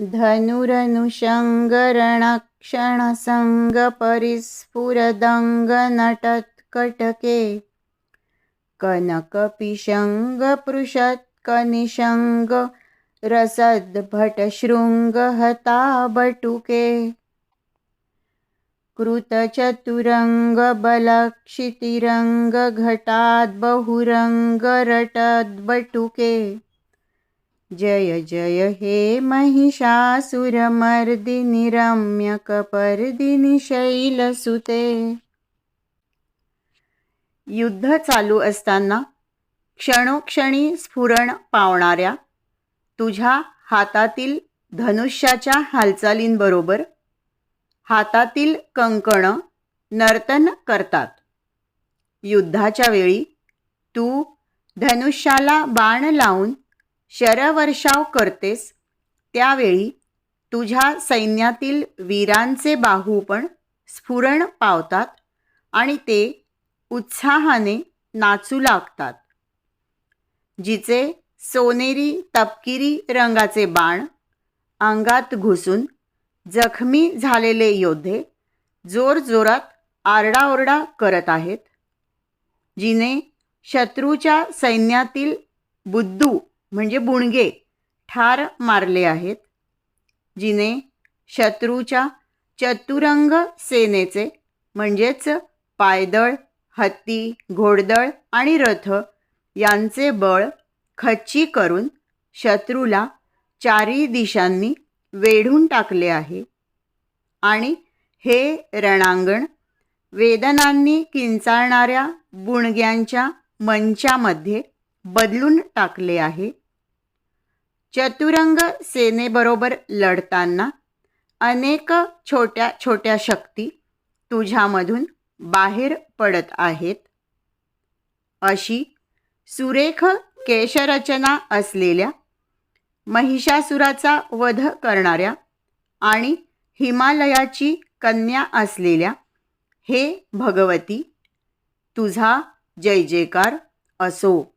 धनुरनुषङ्गरणक्षणसङ्गपरिस्फुरदङ्गनटत्कटके कनकपिशङ्गपृषत्कनिशङ्गरसद्भटशृङ्गहताबटुके। बटुके कृतचतुरङ्गबलक्षितिरङ्गघटाद्बहुरङ्गरटद्बटुके। जय जय हे महिषासुरमर्दिनि रम्यकपर्दिनि शैलसुते. युद्ध चालू असताना क्षणोक्षणी स्फुरण पावणाऱ्या तुझ्या हातातील धनुष्याच्या हालचालींबरोबर हातातील कंकणं नर्तन करतात. युद्धाच्या वेळी तू धनुष्याला बाण लावून शरवर्षाव करतेस त्यावेळी तुझ्या सैन्यातील वीरांचे बाहू पण स्फुरण पावतात आणि ते उत्साहाने नाचू लागतात. जिचे सोनेरी तपकिरी रंगाचे बाण अंगात घुसून जखमी झालेले योद्धे जोरजोरात आरडाओरडा करत आहेत. जिने शत्रूच्या सैन्यातील बुद्धू म्हणजे बुणगे ठार मारले आहेत जिने शत्रूच्या चतुरंग सेनेचे म्हणजेच पायदळ हत्ती घोडदळ आणि रथ यांचे बळ खच्ची करून शत्रूला चारी दिशांनी वेढून टाकले आहे. आणि हे रणांगण वेदनांनी किंचाळणाऱ्या बुणग्यांच्या मंचामध्ये बदलून टाकले आहे. चतुरंग सेनेबरोबर लढताना अनेक छोट्या छोट्या शक्ती तुझ्यामधून बाहेर पडत आहेत. अशी सुरेख केशरचना असलेल्या महिषासुराचा वध करणाऱ्या आणि हिमालयाची कन्या असलेल्या हे भगवती तुझा जय जयकार असो.